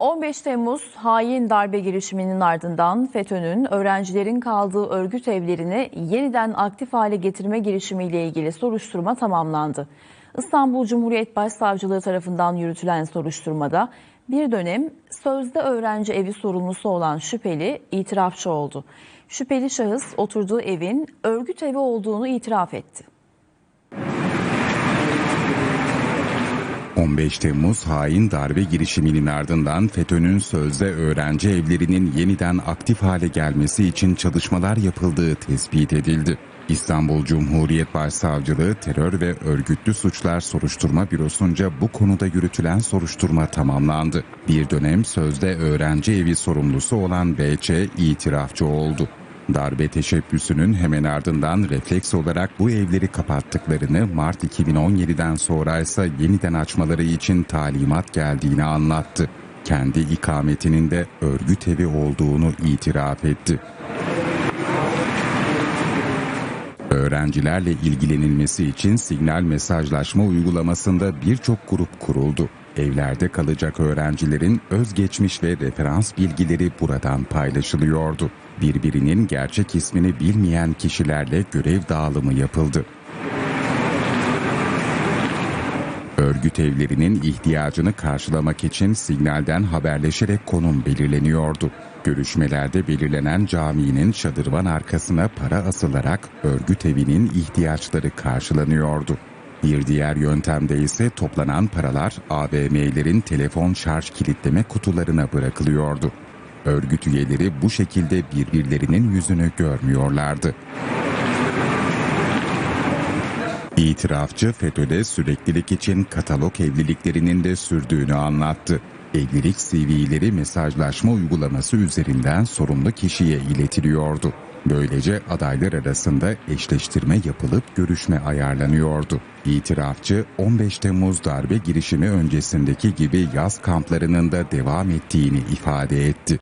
15 Temmuz hain darbe girişiminin ardından FETÖ'nün öğrencilerin kaldığı örgüt evlerini yeniden aktif hale getirme girişimiyle ilgili soruşturma tamamlandı. İstanbul Cumhuriyet Başsavcılığı tarafından yürütülen soruşturmada bir dönem sözde öğrenci evi sorumlusu olan şüpheli itirafçı oldu. Şüpheli şahıs oturduğu evin örgüt evi olduğunu itiraf etti. 15 Temmuz hain darbe girişiminin ardından FETÖ'nün sözde öğrenci evlerinin yeniden aktif hale gelmesi için çalışmalar yapıldığı tespit edildi. İstanbul Cumhuriyet Başsavcılığı Terör ve Örgütlü Suçlar Soruşturma Bürosu'nca bu konuda yürütülen soruşturma tamamlandı. Bir dönem sözde öğrenci evi sorumlusu olan BC itirafçı oldu. Darbe teşebbüsünün hemen ardından refleks olarak bu evleri kapattıklarını Mart 2017'den sonra ise yeniden açmaları için talimat geldiğini anlattı. Kendi ikametinin de örgüt evi olduğunu itiraf etti. Öğrencilerle ilgilenilmesi için signal mesajlaşma uygulamasında birçok grup kuruldu. Evlerde kalacak öğrencilerin özgeçmiş ve referans bilgileri buradan paylaşılıyordu. Birbirinin gerçek ismini bilmeyen kişilerle görev dağılımı yapıldı. Örgüt evlerinin ihtiyacını karşılamak için signalden haberleşerek konum belirleniyordu. Görüşmelerde belirlenen caminin şadırvan arkasına para asılarak örgüt evinin ihtiyaçları karşılanıyordu. Bir diğer yöntemde ise toplanan paralar AVM'lerin telefon şarj kilitleme kutularına bırakılıyordu. Örgüt üyeleri bu şekilde birbirlerinin yüzünü görmüyorlardı. İtirafçı FETÖ'de süreklilik için katalog evliliklerinin de sürdüğünü anlattı. Evlilik CV'leri mesajlaşma uygulaması üzerinden sorumlu kişiye iletiliyordu. Böylece adaylar arasında eşleştirme yapılıp görüşme ayarlanıyordu. İtirafçı 15 Temmuz darbe girişimi öncesindeki gibi yaz kamplarının da devam ettiğini ifade etti.